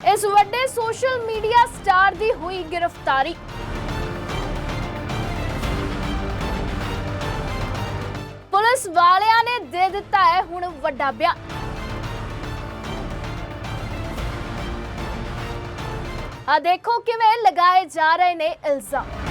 ਇਸ ਵੱਡੇ social media star ਦੀ ਹੋਈ ਗ੍ਰਿਫਤਾਰੀ। ਪੁਲਿਸ ਵਾਲਿਆਂ ਨੇ ਦੇ ਦਿੱਤਾ ਹੈ ਹੁਣ ਵੱਡਾ ਬਿਆਨ। ਆ ਦੇਖੋ ਕਿਵੇਂ ਲਗਾਏ ਜਾ ਰਹੇ ਨੇ ਇਲਜ਼ਾਮ।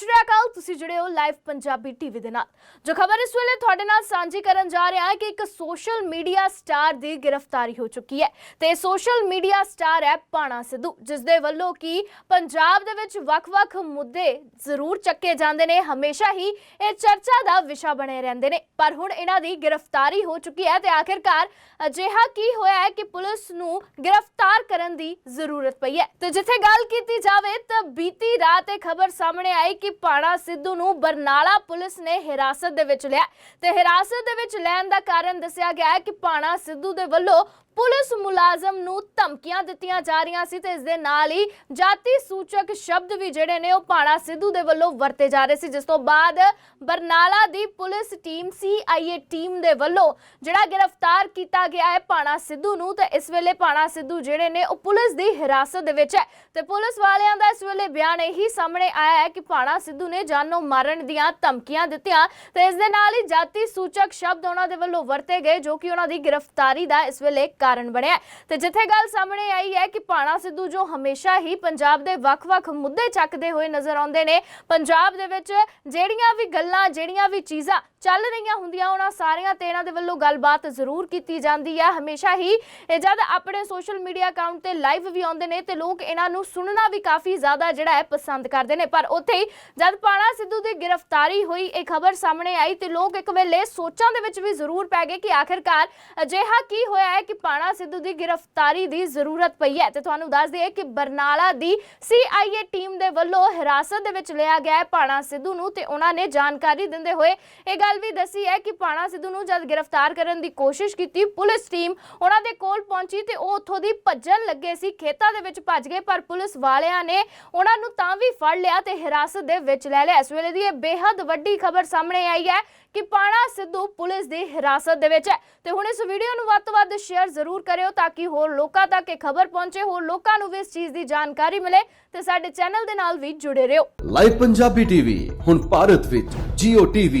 ਸ਼੍ਰੀ ਅਕਾਲ ਤੁਸੀਂ ਜੁੜੇ ਹੋ ਲਾਈਵ ਪੰਜਾਬੀ ਟੀਵੀ ਦੇ ਨਾਲ। ਜੋ ਖਬਰ ਇਸ ਵੇਲੇ ਤੁਹਾਡੇ ਨਾਲ ਸਾਂਝੀ ਕਰਨ ਜਾ ਰਿਹਾ ਹੈ ਕਿ ਇੱਕ ਸੋਸ਼ਲ ਮੀਡੀਆ ਸਟਾਰ ਦੀ ਗ੍ਰਿਫਤਾਰੀ ਹੋ ਚੁੱਕੀ ਹੈ। ਤੇ ਸੋਸ਼ਲ ਮੀਡੀਆ ਸਟਾਰ ਹੈ ਪਾਣਾ ਸਿੱਧੂ ਜਿਸ ਦੇ ਵੱਲੋਂ ਕੀ ਪੰਜਾਬ ਦੇ ਵਿੱਚ ਵੱਖ-ਵੱਖ ਮੁੱਦੇ ਜ਼ਰੂਰ ਚੱਕੇ ਜਾਂਦੇ ਨੇ, ਹਮੇਸ਼ਾ ਹੀ ਇਹ ਚਰਚਾ ਦਾ ਵਿਸ਼ਾ ਬਣੇ ਰਹਿੰਦੇ ਨੇ। ਪਰ ਹੁਣ ਇਹਨਾਂ ਦੀ ਗ੍ਰਿਫਤਾਰੀ ਹੋ ਚੁੱਕੀ ਹੈ ਤੇ ਆਖਿਰਕਾਰ ਅਜਿਹਾ ਕੀ ਹੋਇਆ ਹੈ ਕਿ ਪੁਲਿਸ ਨੂੰ ਗ੍ਰਿਫਤਾਰ ਕਰਨ ਦੀ ਜ਼ਰੂਰਤ ਪਈ ਹੈ। ਤੇ ਜਿੱਥੇ ਗੱਲ ਕੀਤੀ ਜਾਵੇ ਤਾਂ ਬੀਤੀ ਰਾਤ ਇਹ ਖਬਰ ਸਾਹਮਣੇ ਆਈ ਕਿ ਪਾਣਾ ਸਿੱਧੂ ਨੂੰ ਬਰਨਾਲਾ ਪੁਲਿਸ ਨੇ ਹਿਰਾਸਤ ਦੇ ਵਿੱਚ ਲਿਆ ਤੇ ਹਿਰਾਸਤ ਦੇ ਵਿੱਚ ਲੈਣ ਦਾ ਕਾਰਨ ਦੱਸਿਆ ਗਿਆ ਹੈ ਕਿ ਪਾਣਾ ਸਿੱਧੂ ਦੇ ਵੱਲੋਂ ਪੁਲਿਸ ਮੁਲਾਜ਼ਮ ਨੂੰ ਧਮਕੀਆਂ ਦਿੱਤੀਆਂ ਜਾ ਰਹੀਆਂ ਸੀ ਤੇ ਇਸ ਦੇ ਨਾਲ ਹੀ ਜਾਤੀ ਸੂਚਕ ਸ਼ਬਦ ਵੀ ਜਿਹੜੇ ਨੇ ਉਹ ਪਾਣਾ ਸਿੱਧੂ ਦੇ ਵੱਲੋਂ ਵਰਤੇ ਜਾ ਰਹੇ ਸੀ, ਜਿਸ ਤੋਂ ਬਾਅਦ ਬਰਨਾਲਾ ਦੀ ਪੁਲਿਸ ਟੀਮ ਸੀਆਈਏ ਟੀਮ ਦੇ ਵੱਲੋਂ ਜਿਹੜਾ ਗ੍ਰਿਫਤਾਰ ਕੀਤਾ ਗਿਆ ਹੈ ਪਾਣਾ ਸਿੱਧੂ ਨੂੰ ਤੇ ਇਸ ਵੇਲੇ ਪਾਣਾ ਸਿੱਧੂ ਜਿਹੜੇ ਨੇ ਉਹ ਪੁਲਿਸ ਦੀ ਹਿਰਾਸਤ ਦੇ ਵਿੱਚ ਹੈ ਤੇ ਪੁਲਿਸ ਵਾਲਿਆਂ ਦਾ ਇਸ ਵੇਲੇ ਬਿਆਨ ਇਹੀ ਸਾਹਮਣੇ ਆਇਆ ਹੈ ਕਿ ਪਾਣਾ ਸਿੱਧੂ ਨੇ ਜਾਨੋਂ ਮਾਰਨ ਦੀਆਂ ਧਮਕੀਆਂ ਦਿੱਤੀਆਂ ਤੇ ਇਸ ਦੇ ਨਾਲ ਹੀ ਜਾਤੀ ਸੂਚਕ ਸ਼ਬਦ ਉਹਨਾਂ ਦੇ ਵੱਲੋਂ ਵਰਤੇ ਗਏ, ਜੋ ਕਿ ਉਹਨਾਂ ਦੀ ਗ੍ਰਿਫਤਾਰੀ ਦਾ ਇਸ ਵੇਲੇ ਕਾਰਨ ਬਣਿਆ ਤੇ ਜਿੱਥੇ ਗੱਲ ਸਾਹਮਣੇ ਆਈ ਹੈ ਕਿ ਪਾਣਾ ਸਿੱਧੂ ਜੋ ਹਮੇਸ਼ਾ ਹੀ ਪੰਜਾਬ ਦੇ ਵੱਖ-ਵੱਖ ਮੁੱਦੇ ਚੱਕਦੇ ਹੋਏ ਨਜ਼ਰ ਆਉਂਦੇ ਨੇ, ਪੰਜਾਬ ਦੇ ਵਿੱਚ ਜਿਹੜੀਆਂ ਵੀ ਗੱਲਾਂ, ਜਿਹੜੀਆਂ ਵੀ ਚੀਜ਼ਾਂ ਚੱਲ ਰਹੀਆਂ ਹੁੰਦੀਆਂ, ਉਹਨਾਂ ਸਾਰੀਆਂ ਤੇ ਇਹਨਾਂ ਦੇ ਵੱਲੋਂ ਗੱਲਬਾਤ ਜ਼ਰੂਰ ਕੀਤੀ ਜਾਂਦੀ ਹੈ। ਹਮੇਸ਼ਾ ਹੀ ਇਹ ਜਦ ਆਪਣੇ ਸੋਸ਼ਲ ਮੀਡੀਆ ਅਕਾਊਂਟ ਤੇ ਲਾਈਵ ਵੀ ਆਉਂਦੇ ਨੇ ਤੇ ਲੋਕ ਇਹਨਾਂ ਨੂੰ ਸੁਣਨਾ ਵੀ ਕਾਫੀ ਜ਼ਿਆਦਾ ਜਿਹੜਾ ਹੈ ਪਸੰਦ ਕਰਦੇ ਨੇ। ਪਰ ਉੱਥੇ ਹੀ ਜਦ ਪਾਣਾ ਸਿੱਧੂ ਦੀ ਗ੍ਰਿਫਤਾਰੀ ਹੋਈ, ਇਹ ਖਬਰ ਸਾਹਮਣੇ ਆਈ ਤੇ ਲੋਕ ਇੱਕ ਵੇਲੇ ਸੋਚਾਂ ਦੇ ਵਿੱਚ ਵੀ ਜ਼ਰੂਰ ਪੈ ਗਏ ਕਿ ਆਖਿਰਕਾਰ ਅਜਿਹਾ ਕੀ ਹੋਇਆ ਹੈ ਕਿ ਪਾਣਾ ਸਿੱਧੂ ਦੀ ਗ੍ਰਿਫਤਾਰੀ ਦੀ ਜ਼ਰੂਰਤ ਪਈ ਹੈ। ਤੇ ਤੁਹਾਨੂੰ ਦੱਸ ਦਈਏ ਕਿ ਬਰਨਾਲਾ ਦੀ ਸੀਆਈਏ ਟੀਮ ਦੇ ਵੱਲੋਂ ਹਿਰਾਸਤ ਦੇ ਵਿੱਚ ਲਿਆ ਗਿਆ ਹੈ ਪਾਣਾ ਸਿੱਧੂ ਨੂੰ ਤੇ ਉਹਨਾਂ ਨੇ ਜਾਣਕਾਰੀ ਦਿੰਦੇ ਹੋਏ ਇਹ ਗੱਲ ਵੀ ਦੱਸੀ ਹੈ ਕਿ ਪਾਣਾ ਸਿੱਧੂ ਨੂੰ ਜਦ ਗ੍ਰਿਫਤਾਰ ਕਰਨ ਦੀ ਕੋਸ਼ਿਸ਼ ਕੀਤੀ ਪੁਲਿਸ ਟੀਮ ਉਹਨਾਂ ਦੇ ਕੋਲ ਪਹੁੰਚੀ ਤੇ ਉਹ ਉੱਥੋਂ ਦੀ ਭੱਜਣ ਲੱਗੇ ਸੀ। ਖੇਤਾਂ ਦੇ ਵਿੱਚ ਭੱਜ ਗਏ ਪਰ ਪੁਲਿਸ ਵਾਲਿਆਂ ਨੇ ਉਹਨਾਂ ਨੂੰ ਤਾਂ ਵੀ ਫੜ ਲਿਆ ਤੇ ਹਿਰਾਸਤ ਦੇ ਵਿੱਚ ਲੈ ਲਿਆ। ਇਸ ਵੇਲੇ ਦੀ ਇਹ ਬੇहद ਵੱਡੀ ਖਬਰ ਸਾਹਮਣੇ ਆਈ ਹੈ ਕਿ ਪਾਣਾ ਸਿੱਧੂ ਪੁਲਿਸ ਦੀ ਹਿਰਾਸਤ ਦੇ ਵਿੱਚ ਹੈ। ਤੇ ਹੁਣ ਇਸ ਵੀਡੀਓ ਨੂੰ ਵੱਧ ਤੋਂ ਵੱਧ ਸ਼ੇਅਰ ਜ਼ਰੂਰ ਕਰਿਓ ਤਾਂ ਕਿ ਹੋਰ ਲੋਕਾਂ ਤੱਕ ਇਹ ਖਬਰ ਪਹੁੰਚੇ ਹੋਰ ਲੋਕਾਂ ਨੂੰ ਵੀ ਇਸ ਚੀਜ਼ ਦੀ ਜਾਣਕਾਰੀ ਮਿਲੇ ਤੇ ਸਾਡੇ ਚੈਨਲ ਦੇ ਨਾਲ ਵੀ ਜੁੜੇ ਰਹੋ। ਲਾਈਵ ਪੰਜਾਬੀ ਟੀਵੀ ਹੁਣ ਭਾਰਤ ਵਿੱਚ Jio TV,